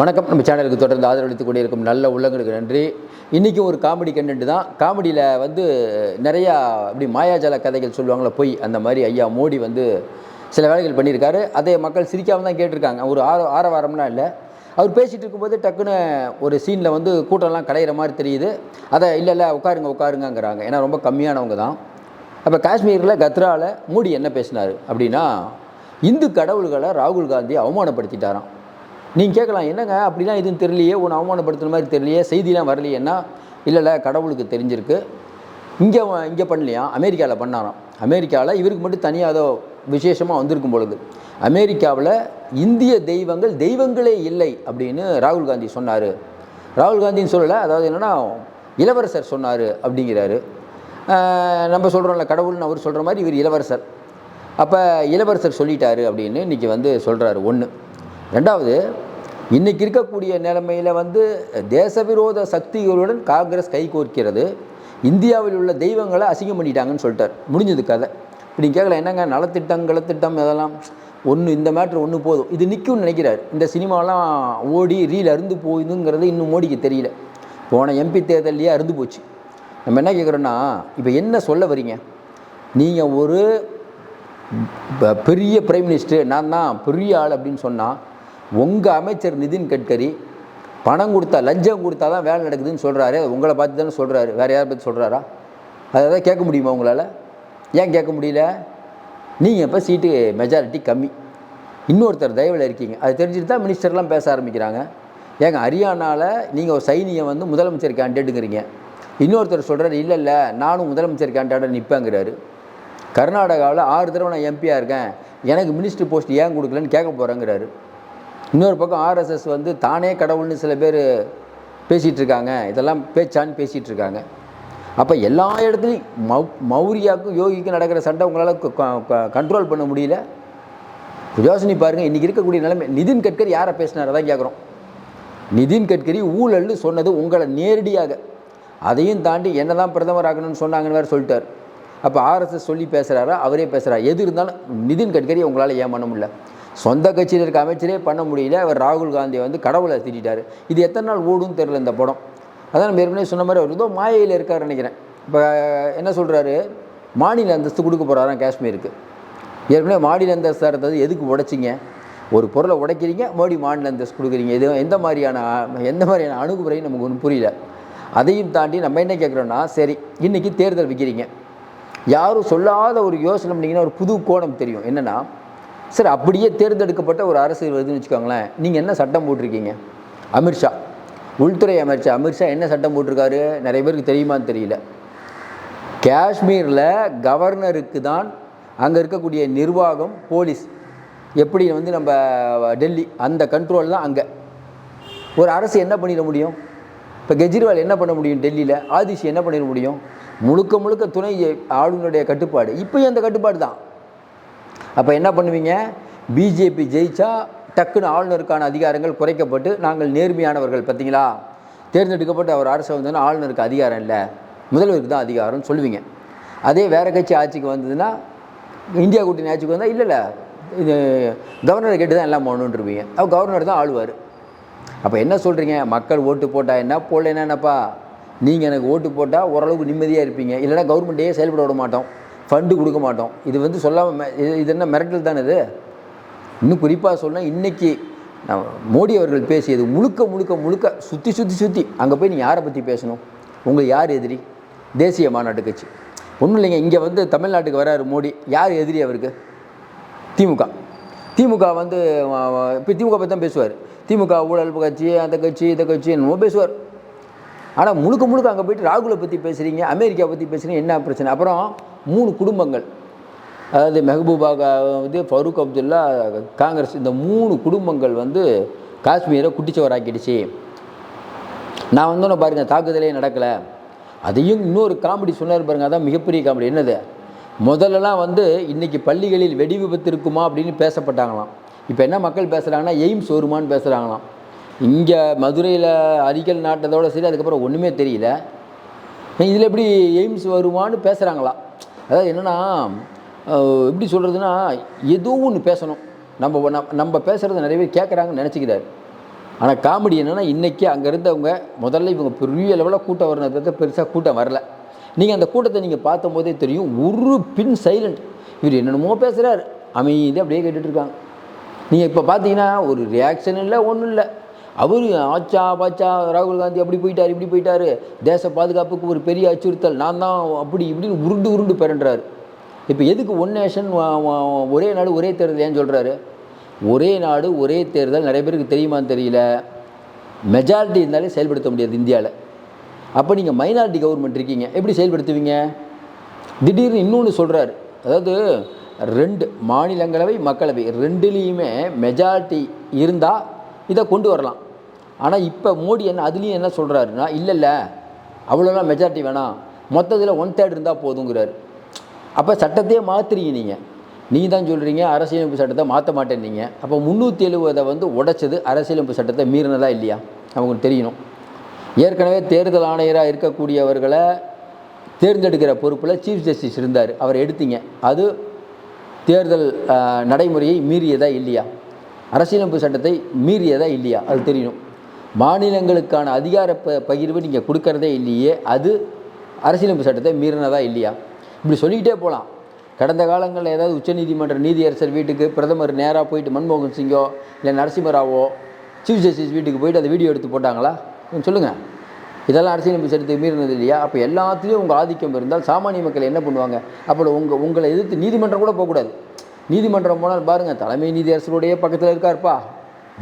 வணக்கம். நம்ம சேனலுக்கு தொடர்ந்து ஆதரவளித்து கொண்டிருக்கும் நல்ல உள்ளங்களுக்கு நன்றி. இன்றைக்கும் ஒரு காமெடி கண்டென்ட் தான். காமெடியில் வந்து நிறையா அப்படி மாயாஜால கதைகள் சொல்லுவாங்களே பொய் அந்த மாதிரி ஐயா மோடி வந்து சில வேலைகள் பண்ணியிருக்காரு. அதை மக்கள் சிரிக்காமல் தான் கேட்டிருக்காங்க. ஒரு ஆர ஆரவாரம்லாம் இல்லை. அவர் பேசிகிட்டு இருக்கும்போது டக்குன்னு ஒரு சீனில் வந்து கூட்டம்லாம் கடையிற மாதிரி தெரியுது. அதை இல்லை இல்லை உட்காருங்க உட்காருங்கங்கிறாங்க. ஏன்னா ரொம்ப கம்மியானவங்க தான். அப்போ காஷ்மீரில் கத்ராவில் மோடி என்ன பேசினார் அப்படின்னா இந்து கடவுள்களை ராகுல் காந்தி அவமானப்படுத்திட்டாராம். நீங்கள் கேட்கலாம் என்னங்க? அப்படிலாம் எதுவும் தெரியலையே ஒன்று அவமானப்படுத்துன மாதிரி தெரியலையே செய்திலாம் வரலையேன்னா? இல்லை இல்லை கடவுளுக்கு தெரிஞ்சிருக்கு. இங்கே இங்கே பண்ணலையா? அமெரிக்காவில் பண்ணாராம். அமெரிக்காவில் இவருக்கு மட்டும் தனியாக ஏதோ விசேஷமாக வந்திருக்கும் பொழுது அமெரிக்காவில் இந்திய தெய்வங்கள் தெய்வங்களே இல்லை அப்படின்னு ராகுல் காந்தி சொன்னார். ராகுல் காந்தின்னு சொல்லலை அதாவது என்னென்னா இளவரசர் சொன்னார் அப்படிங்கிறாரு. நம்ம சொல்கிறோம்ல கடவுள்னு அவர் சொல்கிற மாதிரி இவர் இளவரசர். அப்போ இளவரசர் சொல்லிட்டாரு அப்படின்னு இன்றைக்கி வந்து சொல்கிறாரு ஒன்று ரெண்டாவது இன்றைக்கி இருக்கக்கூடிய நிலைமையில் வந்து தேசவிரோத சக்திகளுடன் காங்கிரஸ் கைகோர்க்கிறது இந்தியாவில் உள்ள தெய்வங்களை அசிங்கம் பண்ணிட்டாங்கன்னு சொல்லிட்டார். முடிஞ்சது கதை. இப்படி கேட்கல என்னங்க நலத்திட்டம் கலத்திட்டம் இதெல்லாம்? ஒன்று இந்த மேட்ரு ஒன்று போதும். இது நிற்கும்னு நினைக்கிறார். இந்த சினிமாலாம் ஓடி ரீல் அருந்து போகுதுங்கிறது இன்னும் மோடிக்கு தெரியல. போன எம்பி தேர்தல்லையே அருந்து போச்சு. நம்ம என்ன கேட்குறோன்னா இப்போ என்ன சொல்ல வரீங்க? நீங்கள் ஒரு ப- பெரிய பிரைம் மினிஸ்டர் நான் தான் பெரிய ஆள் அப்படின்னு சொன்னால் உங்கள் அமைச்சர் நிதின் கட்கரி பணம் கொடுத்தா லஞ்சம் கொடுத்தா தான் வேலை நடக்குதுன்னு சொல்கிறாரு அது உங்களை பார்த்து தானே சொல்கிறாரு வேறு யாரை பற்றி சொல்கிறாரா அதை தான் கேட்க முடியுமா உங்களால்? ஏன் கேட்க முடியல? நீங்கள் இப்போ சீட்டு மெஜாரிட்டி கம்மி. இன்னொருத்தர் தயவில் இருக்கீங்க. அது தெரிஞ்சுட்டு தான் மினிஸ்டர்லாம் பேச ஆரம்பிக்கிறாங்க. ஏங்க ஹரியானாவில் நீங்கள் ஒரு சைனியை வந்து முதலமைச்சர் கேண்டிடேட்டுங்கிறீங்க இன்னொருத்தர் சொல்கிறார் இல்லை இல்லை நானும் முதலமைச்சர் கேண்டிடேட் நிற்பேங்கிறாரு கர்நாடகாவில் ஆறு தடவை நான் எம்பியாக இருக்கேன். எனக்கு மினிஸ்டர் போஸ்ட் ஏன் கொடுக்கலன்னு கேட்க போகிறேங்கிறாரு இன்னொரு பக்கம் ஆர்எஸ்எஸ் வந்து தானே கடவுள்னு சில பேர் பேசிகிட்டு இருக்காங்க இதெல்லாம் பேச்சான்னு பேசிகிட்டு இருக்காங்க அப்போ எல்லா இடத்துலையும் மௌ மௌரியாவுக்கும் யோகிக்கும் நடக்கிற சண்டை உங்களால் கண்ட்ரோல் பண்ண முடியல. யோசனை பாருங்கள் இன்றைக்கி இருக்கக்கூடிய நிலைமை நிதின் கட்கரி யாரை பேசினார்? தான் கேட்குறோம் நிதின் கட்கரி ஊழல்னு சொன்னது உங்களை நேரடியாக. அதையும் தாண்டி என்ன தான் பிரதமர் ஆகணும்னு சொன்னாங்கன்னு வேறு சொல்லிட்டார். அப்போ ஆர்எஸ்எஸ் சொல்லி பேசுகிறாரா அவரே பேசுகிறார் எது இருந்தாலும் நிதின் கட்கரி உங்களால் ஏன் பண்ண முடியல. சொந்த கட்சியில் இருக்க அமைச்சரே பண்ண முடியல. அவர் ராகுல் காந்தியை வந்து கடவுளை திட்டார் இது எத்தனை நாள் ஓடும் தெரில இந்த படம். அதான் நம்ம ஏற்கனவே சொன்ன மாதிரி அவர் ஏதோ மாயையில் இருக்காருன்னு நினைக்கிறேன். இப்போ என்ன சொல்கிறாரு மாநில அந்தஸ்து கொடுக்க போகிறாராம் காஷ்மீருக்கு. ஏற்கனவே மாநில அந்தஸ்து அடுத்தது எதுக்கு உடைச்சிங்க? ஒரு பொருளை உடைக்கிறீங்க மோடி மாநில அந்தஸ்து கொடுக்குறீங்க. இது எந்த மாதிரியான எந்த மாதிரியான அணுகுமுறையும் நமக்கு ஒன்றும் புரியல. அதையும் தாண்டி நம்ம என்ன கேட்குறோன்னா சரி இன்றைக்கி தேர்தல் வைக்கிறீங்க. யாரும் சொல்லாத ஒரு யோசனை பண்ணிங்கன்னா ஒரு புது கோணம் தெரியும். என்னென்னா சார் அப்படியே தேர்ந்தெடுக்கப்பட்ட ஒரு அரசு வருதுன்னு வச்சுக்கோங்களேன் நீங்கள் என்ன சட்டம் போட்டிருக்கீங்க? அமித்ஷா உள்துறை அமைச்சர் அமித்ஷா என்ன சட்டம் போட்டிருக்காரு? நிறைய பேருக்கு தெரியுமான்னு தெரியல. காஷ்மீரில் கவர்னருக்கு தான் அங்கே இருக்கக்கூடிய நிர்வாகம் போலீஸ். எப்படி வந்து நம்ம டெல்லி அந்த கண்ட்ரோல் தான் அங்கே. ஒரு அரசு என்ன பண்ணிட முடியும்? இப்போ கெஜ்ரிவால் என்ன பண்ண முடியும் டெல்லியில்? ஆதிஷி என்ன பண்ணிட முடியும்? முழுக்க முழுக்க துணை ஆளுநருடைய கட்டுப்பாடு. இப்போயும் அந்த கட்டுப்பாடு தான். அப்போ என்ன பண்ணுவீங்க? பிஜேபி ஜெயிச்சா டக்குன்னு ஆளுநருக்கான அதிகாரங்கள் குறைக்கப்பட்டு நாங்கள் நேர்மையானவர்கள் பார்த்தீங்களா தேர்ந்தெடுக்கப்பட்ட அவர் அரசு வந்ததுன்னா ஆளுநருக்கு அதிகாரம் இல்லை. முதல்வருக்கு தான் அதிகாரம்னு சொல்லுவீங்க. அதே வேறு கட்சி ஆட்சிக்கு வந்ததுன்னா இந்தியா கூட்டணி ஆட்சிக்கு வந்தால் இல்லை இல்லை இது கவர்னரை கேட்டு தான் எல்லாம் பண்ணணுன்றீங்க அவர் கவர்னர் தான் ஆளுவார். அப்போ என்ன சொல்கிறீங்க மக்கள் ஓட்டு போட்டால் என்ன போடல என்னப்பா? நீங்கள் எனக்கு ஓட்டு போட்டால் ஓரளவுக்கு நிம்மதியாக இருப்பீங்க. இல்லைன்னா கவர்மெண்ட்டையே செயல்பட விட மாட்டோம். ஃபண்டு கொடுக்க மாட்டோம். இது வந்து சொல்லாமல் இது இது என்ன மிரட்டல் தானே இது? இன்னும் குறிப்பாக சொன்னால் இன்றைக்கி மோடி அவர்கள் பேசியது முழுக்க முழுக்க முழுக்க சுற்றி சுற்றி சுற்றி அங்கே போய் நீங்கள் யாரை பற்றி பேசணும்? உங்களுக்கு யார் எதிரி? தேசிய மாநாட்டு கட்சி. ஒன்றும் இல்லைங்க இங்கே வந்து தமிழ்நாட்டுக்கு வராரு மோடி. யார் எதிரி அவருக்கு? திமுக. திமுக வந்து இப்போ திமுக பற்றி தான் பேசுவார். திமுக ஊழல் கட்சி அந்த கட்சி இந்த கட்சி என்னமோ பேசுவார். ஆனால் முழுக்க முழுக்க அங்கே போயிட்டு ராகுலை பற்றி பேசுகிறீங்க அமெரிக்கா பற்றி பேசுகிறீங்க என்ன பிரச்சனை? அப்புறம் மூணு குடும்பங்கள். அதாவது மெஹபூபா வந்து ஃபரூக் அப்துல்லா காங்கிரஸ் இந்த மூணு குடும்பங்கள் வந்து காஷ்மீரை குட்டிச்சவராக்கிடுச்சு. நான் வந்தோன்னே பாருங்க தாக்குதலே நடக்கலை. அதையும் இன்னொரு காமெடி சொன்னார் பாருங்க அதான் மிகப்பெரிய காமெடி. என்னது? முதல்லலாம் வந்து இன்றைக்கி பள்ளிகளில் வெடி விபத்து இருக்குமா அப்படின்னு பேசப்பட்டாங்களாம். இப்போ என்ன மக்கள் பேசுகிறாங்கன்னா எய்ம்ஸ் வருமான்னு பேசுகிறாங்களாம் இங்கே மதுரையில் அரிக்கல் நாட்டதோடு சரி அதுக்கப்புறம் ஒன்றுமே தெரியல. இதில் எப்படி எய்ம்ஸ் வருமான்னு பேசுகிறாங்களாம் அதாவது என்னென்னா எப்படி சொல்கிறதுனா ஏதோ ஒன்று பேசணும். நம்ம நம்ம- பேசுகிறத நிறைய பேர் கேட்குறாங்கன்னு நினச்சிக்கிறாரு. ஆனால் காமெடி என்னென்னா இன்றைக்கி அங்கே இருந்தவங்க முதல்ல இவங்க பெரிய லெவலில் கூட்டம் வரணும் பெருசாக கூட்டம் வரல. நீங்கள் அந்த கூட்டத்தை நீங்கள் பார்த்தும் போதே தெரியும் ஒரு பின் சைலண்ட். இவர் என்னென்னமோ பேசுகிறாரு அமைதியாக அப்படியே கேட்டுட்ருக்காங்க நீங்கள் இப்போ பார்த்தீங்கன்னா ஒரு ரியாக்ஷன் இல்லை ஒன்றும் இல்லை. அவர் ஆச்சா பாச்சா ராகுல் காந்தி அப்படி போயிட்டார் இப்படி போயிட்டார். தேச பாதுகாப்புக்கு ஒரு பெரிய அச்சுறுத்தல். நான் தான் அப்படி இப்படின்னு உருண்டு உருண்டு பிறன்றார். இப்போ எதுக்கு ஒன் நேஷன் ஒரே நாடு ஒரே தேர்தல் ஏன்னு சொல்கிறாரு ஒரே நாடு ஒரே தேர்தல் நிறைய பேருக்கு தெரியுமான்னு தெரியல. மெஜாரிட்டி இருந்தாலே செயல்படுத்த முடியாது இந்தியாவில் அப்போ நீங்கள் மைனாரிட்டி கவர்மெண்ட் இருக்கீங்க. எப்படி செயல்படுத்துவீங்க? திடீர்னு இன்னொன்று சொல்கிறாரு அதாவது ரெண்டு மாநிலங்களவை மக்களவை ரெண்டுலேயுமே மெஜாரிட்டி இருந்தால் இதை கொண்டு வரலாம். ஆனால் இப்போ மோடி என்ன அதுலேயும் என்ன சொல்கிறாருன்னா இல்லை இல்லை அவ்வளோலாம் மெஜாரிட்டி வேணாம். மொத்தத்தில் ஒன் தேர்ட் இருந்தால் போதுங்கிறார். அப்போ சட்டத்தையே மாற்றுறீங்க நீங்கள் நீங்கள் தான் சொல்கிறீங்க அரசியலமைப்பு சட்டத்தை மாற்ற மாட்டேன் நீங்கள் அப்போ முந்நூற்றி எழுபதை வந்து உடைச்சது அரசியலமைப்பு சட்டத்தை மீறினதா இல்லையா? அவங்களுக்கு தெரியணும் ஏற்கனவே தேர்தல் ஆணையராக இருக்கக்கூடியவர்களை தேர்ந்தெடுக்கிற பொறுப்பில் சீஃப் ஜஸ்டிஸ் இருந்தார். அவர் எடுத்தீங்க. அது தேர்தல் நடைமுறையை மீறியதா இல்லையா? அரசியலமைப்பு சட்டத்தை மீறியதா இல்லையா? அது தெரியணும் மாநிலங்களுக்கான அதிகார ப பகிர்வு நீங்கள் கொடுக்கறதே இல்லையே அது அரசியலமைப்பு சட்டத்தை மீறினதா இல்லையா? இப்படி சொல்லிக்கிட்டே போகலாம் கடந்த காலங்களில் ஏதாவது உச்சநீதிமன்ற நீதியரசர் வீட்டுக்கு பிரதமர் நேராக போயிட்டு மன்மோகன் சிங்கோ இல்லை நரசிம்மராவோ சீஃப் ஜஸ்டிஸ் வீட்டுக்கு போயிட்டு அந்த வீடியோ எடுத்து போட்டாங்களா? கொஞ்சம் சொல்லுங்கள் இதெல்லாம் அரசியலமைப்பு சட்டத்தை மீறினது இல்லையா? அப்போ எல்லாத்துலேயும் உங்கள் ஆதிக்கம் இருந்தால் சாமானிய மக்கள் என்ன பண்ணுவாங்க? அப்போ உங்கள் உங்களை எதிர்த்து நீதிமன்றம் கூட போகக்கூடாது. நீதிமன்றம் போனால் பாருங்கள் தலைமை நீதியரசருடைய பக்கத்தில் இருக்காருப்பா.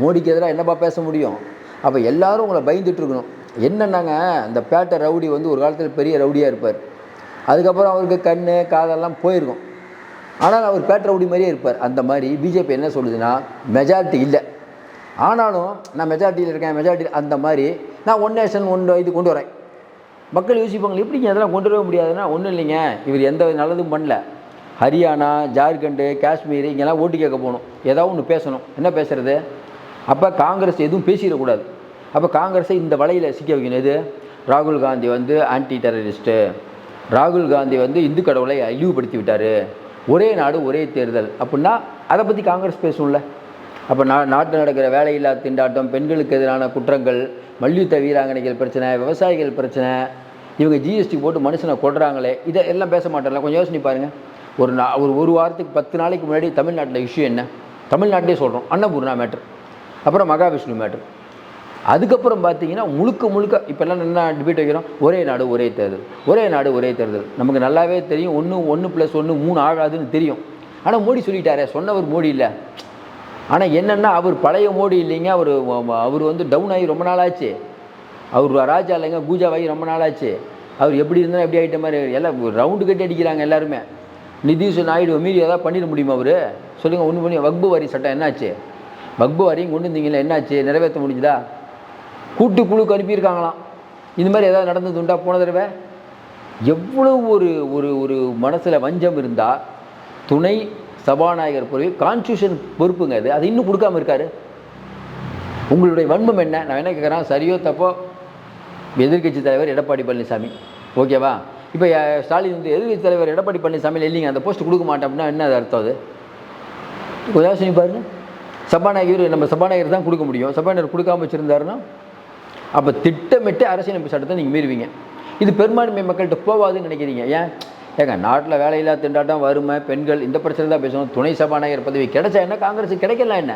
மோடிக்கு எதிராக என்னப்பா பேச முடியும்? அப்போ எல்லாரும் உங்களை பயந்துட்டுருக்கணும் இருக்கணும். அந்த பேட்டை ரவுடி வந்து ஒரு காலத்தில் பெரிய ரவுடியாக இருப்பார். அதுக்கப்புறம் அவருக்கு கண் காதெல்லாம் போயிருக்கும். ஆனால் அவர் பேட்டை ரவுடி மாதிரியே இருப்பார். அந்த மாதிரி பிஜேபி என்ன சொல்லுதுன்னா மெஜாரிட்டி இல்லை. ஆனாலும் நான் மெஜாரிட்டியில் இருக்கேன் மெஜாரிட்டி அந்த மாதிரி நான் ஒன் நேஷன் ஒன் இது கொண்டு வரேன். மக்கள் யோசிப்பாங்க எப்படிங்க அதெல்லாம் கொண்டு வர முடியாதுன்னா ஒன்றும் இல்லைங்க. இவர் எந்த நல்லதும் பண்ணல. ஹரியானா ஜார்க்கண்டு காஷ்மீர் இங்கெல்லாம் ஓட்டு கேட்க போகணும். ஏதாவது ஒன்று பேசணும். என்ன பேசுகிறது அப்போ காங்கிரஸ் எதுவும் பேசிடக்கூடாது. அப்போ காங்கிரஸை இந்த வலையில் சிக்க வைக்கணும் எது? ராகுல் காந்தி வந்து ஆன்டி டெரரிஸ்ட்டு ராகுல் காந்தி வந்து இந்து கடவுளை அழிவுபடுத்தி விட்டார் ஒரே நாடு ஒரே தேர்தல். அப்படின்னா அதை பற்றி காங்கிரஸ் பேசும்ல. அப்போ நா நாட்டில் நடக்கிற வேலையில்லா திண்டாட்டம் பெண்களுக்கு எதிரான குற்றங்கள் மல்யுத்த வீராங்கனைகள் பிரச்சனை விவசாயிகள் பிரச்சனை இவங்க ஜிஎஸ்டி போட்டு மனுஷனை கொடுறாங்களே இதை எல்லாம் பேச மாட்டாங்களா? கொஞ்சம் யோசனை பாருங்கள் ஒரு நா ஒரு ஒரு வாரத்துக்கு பத்து நாளைக்கு முன்னாடி தமிழ்நாட்டில் இஷ்யூ என்ன? தமிழ்நாட்டிலே சொல்கிறோம் அன்னபூர்ணா மேட்ரு அப்புறம் மகாவிஷ்ணு மேட்ரு. அதுக்கப்புறம் பார்த்தீங்கன்னா முழுக்க முழுக்க இப்போல்லாம் என்ன டிபேட் வைக்கிறோம்? ஒரே நாடு ஒரே தேர்தல். ஒரே நாடு ஒரே தேர்தல். நமக்கு நல்லாவே தெரியும். ஒன்று ஒன்று ப்ளஸ் ஒன்று மூணு ஆகாதுன்னு தெரியும். ஆனால் மோடி சொல்லிட்டாரே சொன்னவர் மோடி இல்லை. ஆனால் என்னென்னா அவர் பழைய மோடி இல்லைங்க. அவர் அவர் வந்து டவுன் ஆகி ரொம்ப நாள் ஆச்சு அவர் ராஜா இல்லைங்க கூஜாவாகி ரொம்ப நாள் ஆச்சு அவர் எப்படி இருந்தாலும் எப்படி ஆகிட்ட மாதிரி. எல்லாம் ரவுண்டு கட்டி அடிக்கிறாங்க எல்லாருமே. நிதிஷ் நாயுடு மீறி ஏதாவது பண்ணிட முடியுமா அவர்? சொல்லுங்கள் ஒன்று பண்ணி. வக்பு வரி சட்டம் என்னாச்சு? வக்பு வரையும் கொண்டு வந்தீங்களே என்னாச்சு? நிறைவேற்ற முடிஞ்சுதா? கூட்டு குழுக்கு அனுப்பியிருக்காங்களாம். இந்த மாதிரி ஏதாவது நடந்தது உண்டா போன தடவை? எவ்வளவு ஒரு ஒரு ஒரு மனசில் வஞ்சம் இருந்தால் துணை சபாநாயகர் பொறுப்பு கான்ஸ்டியூஷன் பொறுப்புங்க அது. அது இன்னும் கொடுக்காம இருக்காரு. உங்களுடைய வன்மம் என்ன? நான் என்ன கேட்குறேன் சரியோ தப்போ? எதிர்க்கட்சி தலைவர் எடப்பாடி பழனிசாமி. ஓகேவா? இப்போ ஸ்டாலின் வந்து எதிர்க்கட்சி தலைவர் எடப்பாடி பழனிசாமி இல்லைங்க. அந்த போஸ்ட் கொடுக்க மாட்டேன் அப்படின்னா என்ன அது அர்த்தம் அது? கொஞ்சம் யோசனை பாருங்கள் சபாநாயகர் நம்ம சபாநாயகர் தான் கொடுக்க முடியும். சபாநாயகர் கொடுக்காம வச்சுருந்தாருன்னா அப்போ திட்டமிட்டு அரசியலமைப்பு சட்டத்தை நீங்கள் மீறுவீங்க. இது பெரும்பான்மை மக்கள்கிட்ட போவாதுன்னு நினைக்கிறீங்க. ஏன்? ஏங்க நாட்டில் வேலையில்லா திண்டாட்டம் வறுமை பெண்கள் இந்த பிரச்சனை தான் பேசணும். துணை சபாநாயகர் பதவி கிடைச்சா என்ன? காங்கிரஸுக்கு கிடைக்கலாம் என்ன?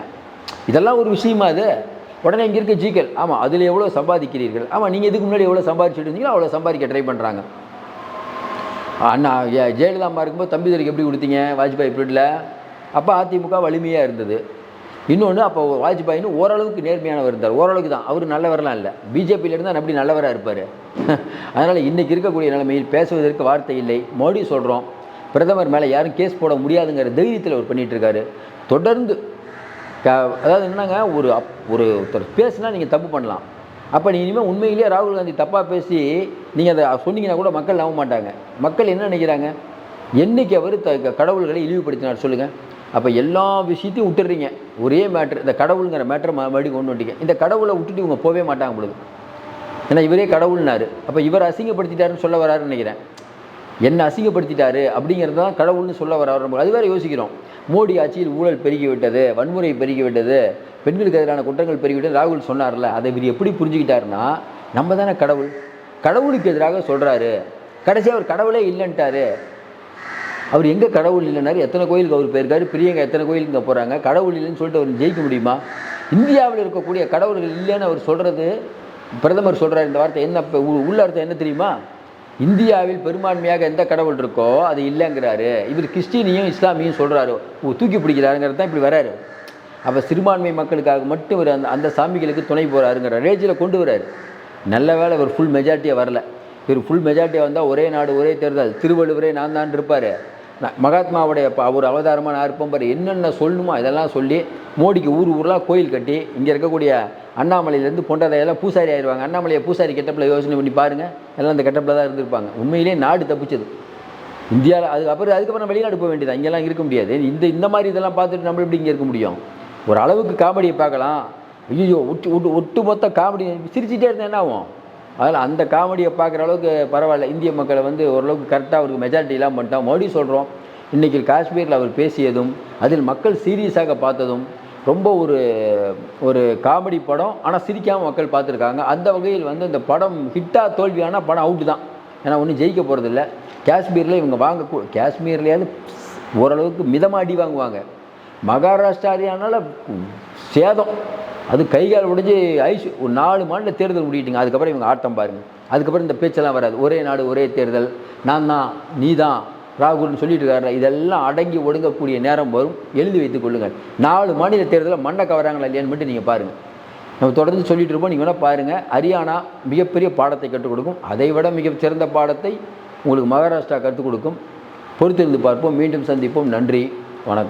இதெல்லாம் ஒரு விஷயமா அது? உடனே இங்கே இருக்க ஜிக்கல் ஆமாம் அதில் எவ்வளோ சம்பாதிக்கிறீர்கள்? ஆமாம் நீங்கள் இதுக்கு முன்னாடி எவ்வளோ சம்பாதிச்சுட்டு இருந்தீங்களோ அவ்வளோ சம்பாதிக்க ட்ரை பண்ணுறாங்க அண்ணா ஜெயலலிதா அம்மா இருக்கும்போது தம்பிதுரைக்கு எப்படி கொடுத்தீங்க? வாஜ்பாய் பீரியடில்? அப்போ அதிமுக வலிமையாக இருந்தது. இன்னொன்று அப்போ வாஜ்பாயின்னு ஓரளவுக்கு நேர்மையானவர் இருந்தார். ஓரளவுக்கு தான் அவர் நல்லவரெலாம் இல்லை. பிஜேபியில் இருந்தால் அப்படி நல்லவராக இருப்பார். அதனால் இன்றைக்கி இருக்கக்கூடிய நிலைமையில் பேசுவதற்கு வார்த்தை இல்லை. மோடி சொல்கிறோம் பிரதமர் மேலே யாரும் கேஸ் போட முடியாதுங்கிற தைரியத்தில் அவர் பண்ணிகிட்ருக்காரு தொடர்ந்து அதாவது என்னங்க ஒரு அப்- ஒரு ஒருத்தர் பேசுனா நீங்கள் தப்பு பண்ணலாம். அப்போ நீ இனிமேல் உண்மையிலேயே ராகுல் காந்தி தப்பாக பேசி நீங்கள் அதை சொன்னீங்கன்னா கூட மக்கள் நம்ப மாட்டாங்க. மக்கள் என்ன நினைக்கிறாங்க? என்னைக்கு அவர் த கடவுள்களை இழிவுபடுத்தினார் சொல்லுங்கள் அப்போ எல்லா விஷயத்தையும் விட்டுறீங்க ஒரே மேட்ரு இந்த கடவுளுங்கிற மேட்ரை மறுபடியும் கொண்டு வந்துட்டீங்க. இந்த கடவுளை விட்டுட்டு இவங்க போகவே மாட்டாங்க பொழுது. ஏன்னா இவரே கடவுள்னாரு. அப்போ இவர் அசிங்கப்படுத்திட்டாருன்னு சொல்ல வராருன்னு நினைக்கிறேன். என்ன அசிங்கப்படுத்திட்டாரு அப்படிங்கிறது தான் கடவுள்னு சொல்ல வராரு நம்ம அது வேற யோசிக்கிறோம். மோடி ஆட்சியில் ஊழல் பெருகி விட்டது வன்முறை பெருகி விட்டது பெண்களுக்கு எதிரான குற்றங்கள் பெருகிவிட்டது ராகுல் சொன்னார்ல அதை இவர் எப்படி புரிஞ்சுக்கிட்டாருன்னா நம்ம தானே கடவுள். கடவுளுக்கு எதிராக சொல்கிறாரு கடைசியாக அவர் கடவுளே இல்லைன்ட்டாரு. அவர் எங்கே கடவுள் இல்லைனாரு? எத்தனை கோயிலுக்கு அவர் போயிருக்காரு? பிரியங்கா எத்தனை கோயிலுக்கு போகிறாங்க கடவுள் இல்லைன்னு சொல்லிட்டு அவர் ஜெயிக்க முடியுமா? இந்தியாவில் இருக்கக்கூடிய கடவுள்கள் இல்லைன்னு அவர் சொல்கிறது பிரதமர் சொல்கிறார் இந்த வார்த்தை என்ன உ- உள்ள அர்த்தம் என்ன தெரியுமா? இந்தியாவில் பெரும்பான்மையாக எந்த கடவுள் இருக்கோ அது இல்லைங்கிறாரு. இவர் கிறிஸ்டினியும் இஸ்லாமியும் சொல்கிறாரு தூக்கி பிடிக்கிறாருங்கிறது தான் இப்படி வராரு. அப்போ சிறுபான்மை மக்களுக்காக மட்டும் இவர் அந்த அந்த சாமிகளுக்கு துணை போகிறாருங்கிற ரேஜில் கொண்டு வராரு. நல்ல வேலை இவர் ஃபுல் மெஜாரிட்டியாக வரல. இவர் ஃபுல் மெஜாரிட்டியாக வந்தால் ஒரே நாடு ஒரே தேர்தல். திருவள்ளுவரே நான் தான் இருப்பார். மகாத்மாவுடைய அவர் அவதாரமான அற்பம்பர் என்னென்ன சொல்லணுமோ இதெல்லாம் சொல்லி மோடிக்கு ஊர் ஊரெலாம் கோயில் கட்டி இங்கே இருக்கக்கூடிய அண்ணாமலையிலேருந்து பொண்டதையெல்லாம் பூசாரி ஆயிடுவாங்க அண்ணாமலையை பூசாரி கெட்டப்பில் யோசனை பண்ணி பாருங்கள் எல்லாம் அந்த கெட்டப்பில் தான் இருந்திருப்பாங்க. உண்மையிலே நாடு தப்பிச்சது. இந்தியாவில் அதுக்கப்புறம் அதுக்கப்புறம் வெளிநாடு போக வேண்டியது அங்கெல்லாம் இருக்க முடியாது. இந்த இந்த மாதிரி இதெல்லாம் பார்த்துட்டு நம்ம எப்படி இங்கே இருக்க முடியும்? ஒரு அளவுக்கு காமெடியை பார்க்கலாம். ஐயோ ஒட்டு ஒட்டு ஒட்டுமொத்த காமெடி சிரிச்சிட்டே இருந்தால் என்ன ஆகும்? அதில் அந்த காமெடியை பார்க்குற அளவுக்கு பரவாயில்ல. இந்திய மக்களை வந்து ஓரளவுக்கு கரெக்டாக அவருக்கு மெஜாரிட்டி இல்லாமல் பண்ணிட்டோம் மோடி சொல்கிறோம் இன்றைக்கி காஷ்மீரில் அவர் பேசியதும் அதில் மக்கள் சீரியஸாக பார்த்ததும் ரொம்ப ஒரு ஒரு காமெடி படம் ஆனால் சிரிக்காமல் மக்கள் பார்த்துருக்காங்க. அந்த வகையில் வந்து இந்த படம் ஹிட்டாக தோல்வியானால் படம் அவுட்டு தான். ஏன்னா ஒன்றும் ஜெயிக்க போகிறதில்ல காஷ்மீரில் இவங்க வாங்க காஷ்மீர்லேயாவது ஓரளவுக்கு மிதமாக அடி வாங்குவாங்க. மகாராஷ்டிராரியானால சேதம். அது கை கால் உடைஞ்சு ஐஸ் ஒரு நாலு மாநில தேர்தல் முடியிட்டுங்க. அதுக்கப்புறம் இவங்க ஆட்டம் பாருங்கள் அதுக்கப்புறம் இந்த பேச்செல்லாம் வராது. ஒரே நாடு ஒரே தேர்தல். நான் தான் நீ தான் ராகுல்னு சொல்லிட்டு இருக்காரு இதெல்லாம் அடங்கி ஒடுங்கக்கூடிய நேரம் வரும். எழுதி வைத்துக் கொள்ளுங்கள். நாலு மாநில தேர்தலில் மண்ணை கவராங்களா இல்லையான்னு மட்டும் நீங்கள் பாருங்கள் நம்ம தொடர்ந்து சொல்லிட்டு இருப்போம். நீங்கள் வேணால் பாருங்கள் ஹரியானா மிகப்பெரிய பாடத்தை கற்றுக் கொடுக்கும். அதை விட மிக சிறந்த பாடத்தை உங்களுக்கு மகாராஷ்டிரா கற்றுக் கொடுக்கும். பொறுத்திருந்து பார்ப்போம். மீண்டும் சந்திப்போம். நன்றி.